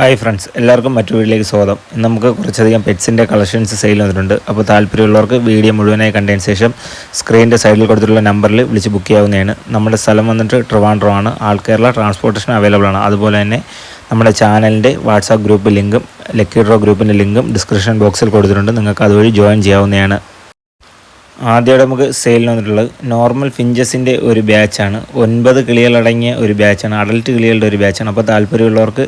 Hi friends എല്ലാവർക്കും മറ്റു വീട്ടിലേക്ക് സ്വാഗതം. ഇന്ന് നമുക്ക് കുറച്ചധികം പെറ്റ്സിന്റെ കളക്ഷൻസ് സെയിൽ വന്നിട്ടുണ്ട്. അപ്പോൾ താല്പര്യമുള്ളവർക്ക് വീഡിയോ മുഴുവനായി കണ്ടതിന് ശേഷം സ്ക്രീനിന്റെ സൈഡിൽ കൊടുത്തിട്ടുള്ള നമ്പറിൽ വിളിച്ച് ബുക്ക് ചെയ്യാവുന്നതാണ്. നമ്മുടെ സ്ഥലം വന്നിട്ട് ട്രിവാൻഡ്രോ ആണ്. ആൾ കേരള ട്രാൻസ്പോർട്ടേഷൻ അവൈലബിൾ ആണ്. അതുപോലെ തന്നെ നമ്മുടെ ചാനലിന്റെ വാട്സാപ്പ് ഗ്രൂപ്പ് ലിങ്കും ലക്കി ഡ്രോ ഗ്രൂപ്പിന്റെ ലിങ്കും ഡിസ്ക്രിപ്ഷൻ ബോക്സിൽ കൊടുത്തിട്ടുണ്ട്. നിങ്ങൾക്ക് അതുവഴി ജോയിൻ ചെയ്യാവുന്നതാണ്. ആദ്യമായിട്ട് നമുക്ക് സെയിലിന് വന്നിട്ടുള്ളത് നോർമൽ ഫിഞ്ചസിന്റെ ഒരു ബാച്ചാണ് ഒൻപത് കിളികളടങ്ങിയ ഒരു ബാച്ചാണ് അഡൽട്ട് കിളികളുടെ ഒരു ബാച്ചാണ് അപ്പോൾ താല്പര്യമുള്ളവർക്ക്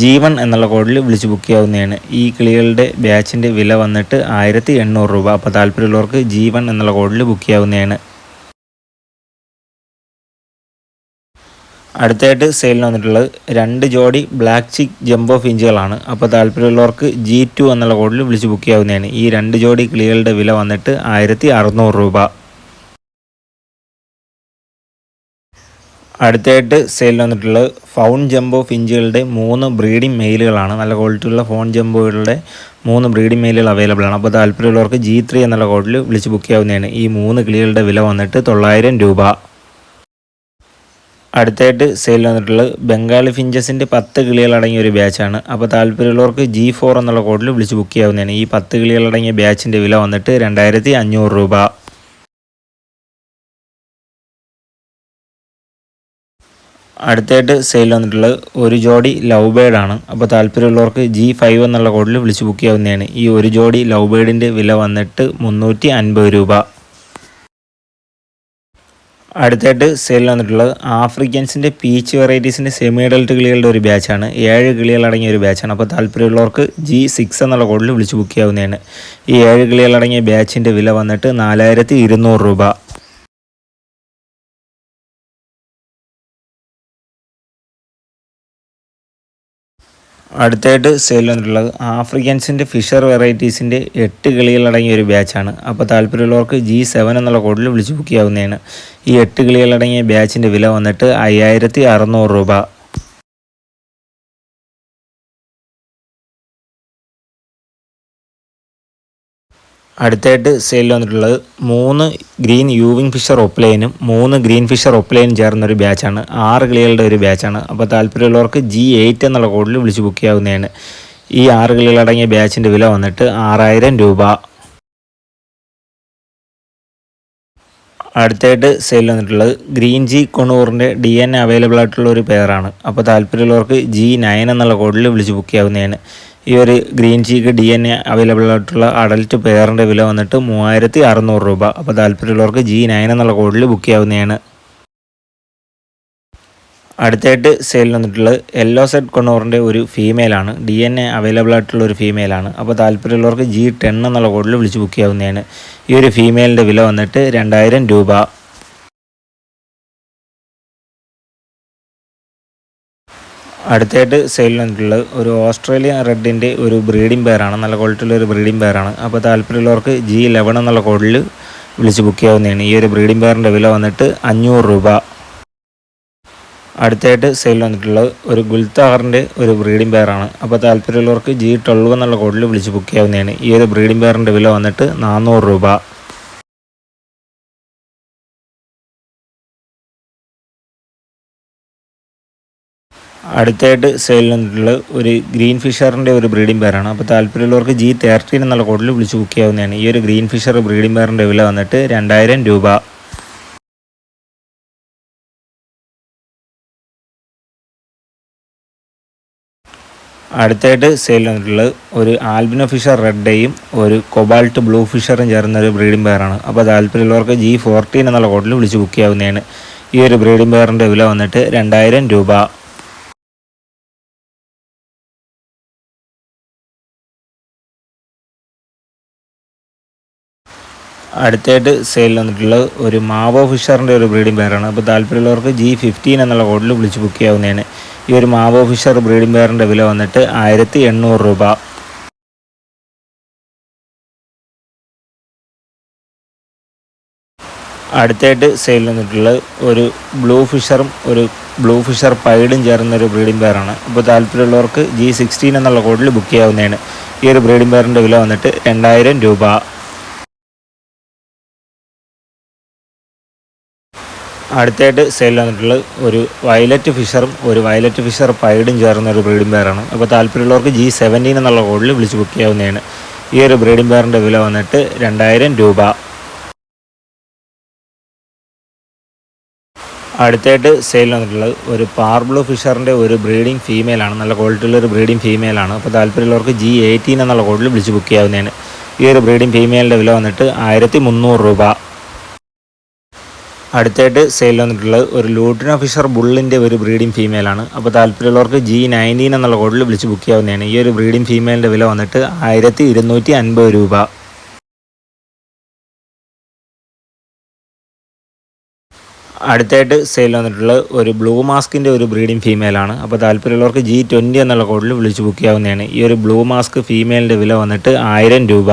ജീവൻ എന്നുള്ള കോഡിൽ വിളിച്ച് ബുക്ക് ചെയ്യാവുന്നതാണ്. ഈ കിളികളുടെ ബാച്ചിന്റെ വില വന്നിട്ട് ആയിരത്തി എണ്ണൂറ് രൂപ. അപ്പോൾ താല്പര്യമുള്ളവർക്ക് ജീവൻ എന്നുള്ള കോഡിൽ ബുക്ക് ചെയ്യാവുന്നതാണ്. അടുത്തായിട്ട് സെയിലിന് വന്നിട്ടുള്ളത് രണ്ട് ജോഡി ബ്ലാക്ക് ചിക്ക് ജംബോ ഫിഞ്ചുകളാണ് അപ്പോൾ താല്പര്യമുള്ളവർക്ക് ജി ടു എന്നുള്ള കോഡിൽ വിളിച്ച് ബുക്ക് ചെയ്യാവുന്നതാണ്. ഈ രണ്ട് ജോഡി കിളികളുടെ വില വന്നിട്ട് ആയിരത്തി അറുന്നൂറ് രൂപ. അടുത്തായിട്ട് സെയിലിൽ വന്നിട്ടുള്ളത് ഫൗൺ ജംബോ ഫിഞ്ചുകളുടെ മൂന്ന് ബ്രീഡിംഗ് മെയിലുകളാണ് നല്ല ക്വാളിറ്റി ഉള്ള ഫോൺ ജംബോകളുടെ മൂന്ന് ബ്രീഡിംഗ് മെയിലുകൾ അവൈലബിൾ ആണ്. അപ്പോൾ താല്പര്യമുള്ളവർക്ക് ജി ത്രീ എന്നുള്ള കോഡിൽ വിളിച്ച് ബുക്ക് ചെയ്യാവുന്നതാണ്. ഈ മൂന്ന് കിളികളുടെ വില വന്നിട്ട് തൊള്ളായിരം രൂപ. അടുത്തായിട്ട് സെയിൽ വന്നിട്ടുള്ളത് ബംഗാളി ഫിഞ്ചസിന്റെ പത്ത് കിളികളടങ്ങിയ ഒരു ബാച്ചാണ് അപ്പോൾ താല്പര്യമുള്ളവർക്ക് ജി ഫോർ എന്നുള്ള കോഡിൽ വിളിച്ച് ബുക്ക് ചെയ്യാവുന്നതാണ്. ഈ പത്ത് കിളികളടങ്ങിയ ബാച്ചിന്റെ വില വന്നിട്ട് രണ്ടായിരത്തി അഞ്ഞൂറ് രൂപ. അടുത്തായിട്ട് സെയിൽ വന്നിട്ടുള്ളത് ഒരു ജോഡി ലവ് ബേഡാണ് അപ്പോൾ താല്പര്യമുള്ളവർക്ക് ജി ഫൈവ് എന്നുള്ള കോഡിൽ വിളിച്ച് ബുക്ക് ചെയ്യാവുന്നതാണ്. ഈ ഒരു ജോഡി ലവ് ബേഡിന്റെ വില വന്നിട്ട് മുന്നൂറ്റി രൂപ. അടുത്തായിട്ട് സെയിൽ വന്നിട്ടുള്ളത് ആഫ്രിക്കൻസിന്റെ പീച്ച് വെറൈറ്റീസിന്റെ സെമി അഡൽട്ട് കിളികളുടെ ഒരു ബാച്ചാണ് ഏഴ് കിളികളടങ്ങിയ ഒരു ബാച്ചാണ് അപ്പോൾ താല്പര്യമുള്ളവർക്ക് ജി സിക്സ് എന്നുള്ള കോഡിൽ വിളിച്ച് ബുക്ക് ചെയ്യാവുന്നതാണ്. ഈ ഏഴ് കിളികളടങ്ങിയ ബാച്ചിന്റെ വില വന്നിട്ട് നാലായിരത്തി രൂപ. അടുത്തായിട്ട് സെയിൽ വന്നിട്ടുള്ളത്. ആഫ്രിക്കൻസിന്റെ ഫിഷർ വെറൈറ്റീസിന്റെ എട്ട് കിളികളടങ്ങിയ ഒരു ബാച്ചാണ് അപ്പോൾ താല്പര്യമുള്ളവർക്ക് ജി സെവൻ എന്നുള്ള കോഡിൽ വിളിച്ച് ബുക്ക് ചെയ്യാവുന്നതാണ്. ഈ എട്ട് കിളികളടങ്ങിയ ബാച്ചിന്റെ വില വന്നിട്ട് അയ്യായിരത്തി അറുന്നൂറ് രൂപ. അടുത്തായിട്ട് സെയിൽ വന്നിട്ടുള്ളത് മൂന്ന് ഗ്രീൻ യൂവിങ് ഫിഷർ ഒപ്ലൈനും മൂന്ന് ഗ്രീൻ ഫിഷർ ഒപ്ലൈനും ചേർന്നൊരു ബാച്ചാണ് ആറ് കിളികളുടെ ഒരു ബാച്ചാണ് അപ്പോൾ താല്പര്യമുള്ളവർക്ക് ജി എയ്റ്റ് എന്നുള്ള കോഡിൽ വിളിച്ച് ബുക്ക് ചെയ്യാവുന്നതാണ്. ഈ ആറ് കിളികളടങ്ങിയ ബാച്ചിന്റെ വില വന്നിട്ട് ആറായിരം രൂപ. അടുത്തായിട്ട് സെയിൽ വന്നിട്ടുള്ളത് ഗ്രീൻ ജി കൊണൂറിന്റെ ഡി എൻ അവൈലബിൾ ആയിട്ടുള്ള ഒരു പെയറാണ് അപ്പോൾ താല്പര്യമുള്ളവർക്ക് ജി നയൻ എന്നുള്ള കോഡിൽ വിളിച്ച് ബുക്ക് ചെയ്യാവുന്നതാണ്. ഈ ഒരു green cheek D N A available ആയിട്ടുള്ള അഡൽറ്റ് പെയറിന്റെ വില വന്നിട്ട് മൂവായിരത്തി അറുന്നൂറ് രൂപ. അപ്പോൾ താല്പര്യമുള്ളവർക്ക് ജി നയൻ എന്നുള്ള കോഡിൽ ബുക്ക് ചെയ്യാവുന്നതാണ്. അടുത്തായിട്ട് സെയിൽ വന്നിട്ടുള്ളത് യെല്ലോ സെറ്റ് കൊണോറിന്റെ ഒരു ഫീമെയിലാണ് ഡി എൻ എ അവൈലബിൾ ആയിട്ടുള്ള ഒരു ഫീമെയിലാണ് അപ്പോൾ താല്പര്യമുള്ളവർക്ക് ജി ടെൻ എന്നുള്ള കോഡിൽ വിളിച്ച് ബുക്ക് ചെയ്യാവുന്നതാണ്. ഈ ഒരു ഫീമെയിലിന്റെ വില വന്നിട്ട് രണ്ടായിരം രൂപ. അടുത്തായിട്ട് സെയിൽ വന്നിട്ടുള്ളത് ഒരു ഓസ്ട്രേലിയൻ റെഡിന്റെ ഒരു ബ്രീഡിംഗ് പെയറാണ് നല്ല ക്വാളിറ്റിയുള്ള ഒരു ബ്രീഡിംഗ് പെയറാണ് അപ്പോൾ താല്പര്യമുള്ളവർക്ക് ജി ലെവൻ എന്നുള്ള കോഡിൽ വിളിച്ച് ബുക്ക് ചെയ്യാവുന്നതാണ്. ഈ ഒരു ബ്രീഡിംഗ് പെയറിന്റെ വില വന്നിട്ട് അഞ്ഞൂറ് രൂപ. അടുത്തായിട്ട് സെയിൽ വന്നിട്ടുള്ളത് ഒരു ഗുൽത്താറിന്റെ ഒരു ബ്രീഡിംഗ് പെയറാണ് അപ്പോൾ താല്പര്യമുള്ളവർക്ക് ജി ട്വൽവ് എന്നുള്ള കോഡിൽ വിളിച്ച് ബുക്ക് ചെയ്യാവുന്നതാണ്. ഈ ഒരു ബ്രീഡിംഗ് പെയറിന്റെ വില വന്നിട്ട് നാനൂറ് രൂപ. അടുത്തായിട്ട് സെയിൽ വന്നിട്ടുള്ള ഒരു ഗ്രീൻ ഫിഷറിന്റെ ഒരു ബ്രീഡിംഗ് പെയറാണ് അപ്പോൾ താല്പര്യമുള്ളവർക്ക് ജി തേർട്ടീൻ എന്നുള്ള കോഡിൽ വിളിച്ച് ബുക്ക് ചെയ്യാവുന്നതാണ്. ഈ ഒരു ഗ്രീൻ ഫിഷർ ബ്രീഡിംഗ് പെയറിന്റെ വില വന്നിട്ട് രണ്ടായിരം രൂപ. അടുത്തായിട്ട് സെയിൽ വന്നിട്ടുള്ളത് ഒരു ആൽബിനോ ഫിഷർ റെഡയും ഒരു കൊബാൾട്ട് ബ്ലൂ ഫിഷറും ചേർന്ന ഒരു ബ്രീഡിംഗ് പെയറാണ് അപ്പോൾ താല്പര്യമുള്ളവർക്ക് ജി ഫോർട്ടീൻ എന്നുള്ള കോഡിൽ വിളിച്ച് ബുക്ക് ചെയ്യാവുന്നതാണ്. ഈ ഒരു ബ്രീഡിംഗ് പെയറിന്റെ വില വന്നിട്ട് രണ്ടായിരം രൂപ. അടുത്തായിട്ട് സെയിൽ വന്നിട്ടുള്ളത് ഒരു മാവോ ഫിഷറിന്റെ ഒരു ബ്രീഡിംഗ് പെയറാണ് അപ്പോൾ താല്പര്യമുള്ളവർക്ക് ജി ഫിഫ്റ്റീൻ എന്നുള്ള കോഡിൽ വിളിച്ച് ബുക്ക് ചെയ്യാവുന്നതാണ്. ഈ ഒരു മാവോ ഫിഷർ ബ്രീഡിംഗ് പെയറിന്റെ വില വന്നിട്ട് ആയിരത്തി എണ്ണൂറ് രൂപ. അടുത്തായിട്ട് സെയിൽ വന്നിട്ടുള്ളത് ഒരു ബ്ലൂ ഫിഷറും ഒരു ബ്ലൂ ഫിഷർ പൈഡും ചേർന്ന ഒരു ബ്രീഡിംഗ് പെയറാണ് അപ്പോൾ താല്പര്യമുള്ളവർക്ക് ജി സിക്സ്റ്റീൻ എന്നുള്ള കോഡിൽ ബുക്ക് ചെയ്യാവുന്നതാണ്. ഈ ഒരു ബ്രീഡിംഗ് പെയറിന്റെ വില വന്നിട്ട് രണ്ടായിരം രൂപ. അടുത്തായിട്ട് സെയിൽ വന്നിട്ടുള്ളത് ഒരു വയലറ്റ് ഫിഷറും ഒരു വയലറ്റ് ഫിഷർ പൈഡും ചേർന്ന ഒരു ബ്രീഡിംഗ് പെയറാണ് അപ്പോൾ താല്പര്യമുള്ളവർക്ക് ജി സെവന്റീൻ എന്നുള്ള കോഡിൽ വിളിച്ച് ബുക്ക് ചെയ്യാവുന്നതാണ്. ഈ ഒരു ബ്രീഡിംഗ് പെയറിന്റെ വില വന്നിട്ട് രണ്ടായിരം രൂപ. അടുത്തായിട്ട് സെയിൽ വന്നിട്ടുള്ളത് ഒരു പാർബ്ലൂ ഫിഷറിന്റെ ഒരു ബ്രീഡിംഗ് ഫീമെയിലാണ് നല്ല ക്വാളിറ്റിയുള്ള ഒരു ബ്രീഡിംഗ് ഫീമെയിലാണ് അപ്പോൾ താല്പര്യമുള്ളവർക്ക് ജി എയ്റ്റീൻ എന്നുള്ള കോഡിൽ വിളിച്ച് ബുക്ക് ചെയ്യാവുന്നതാണ്. ഈ ഒരു ബ്രീഡിംഗ് ഫീമെയിലിന്റെ വില വന്നിട്ട് ആയിരത്തി മുന്നൂറ് രൂപ. അടുത്തായിട്ട് സെയിൽ വന്നിട്ടുള്ളത് ഒരു ലൂട്ടിന ഫിഷർ ബുള്ളിന്റെ ഒരു ബ്രീഡിംഗ് ഫീമെയിലാണ് അപ്പോൾ താല്പര്യമുള്ളവർക്ക് ജി നയന്റീൻ എന്നുള്ള കോഡിൽ വിളിച്ച് ബുക്ക് ചെയ്യാവുന്നതാണ്. ഈ ഒരു ബ്രീഡിംഗ് ഫീമെയിലിന്റെ വില വന്നിട്ട് ആയിരത്തി ഇരുന്നൂറ്റി അൻപത് രൂപ. അടുത്തായിട്ട് സെയിൽ വന്നിട്ടുള്ളത് ഒരു ബ്ലൂ മാസ്കിന്റെ ഒരു ബ്രീഡിംഗ് ഫീമെയിലാണ് അപ്പോൾ താല്പര്യമുള്ളവർക്ക് ജി ട്വന്റി എന്നുള്ള കോഡിൽ വിളിച്ച് ബുക്ക് ചെയ്യാവുന്നതാണ്. ഈ ഒരു ബ്ലൂ മാസ്ക് ഫീമെയിലിന്റെ വില വന്നിട്ട് ആയിരം രൂപ.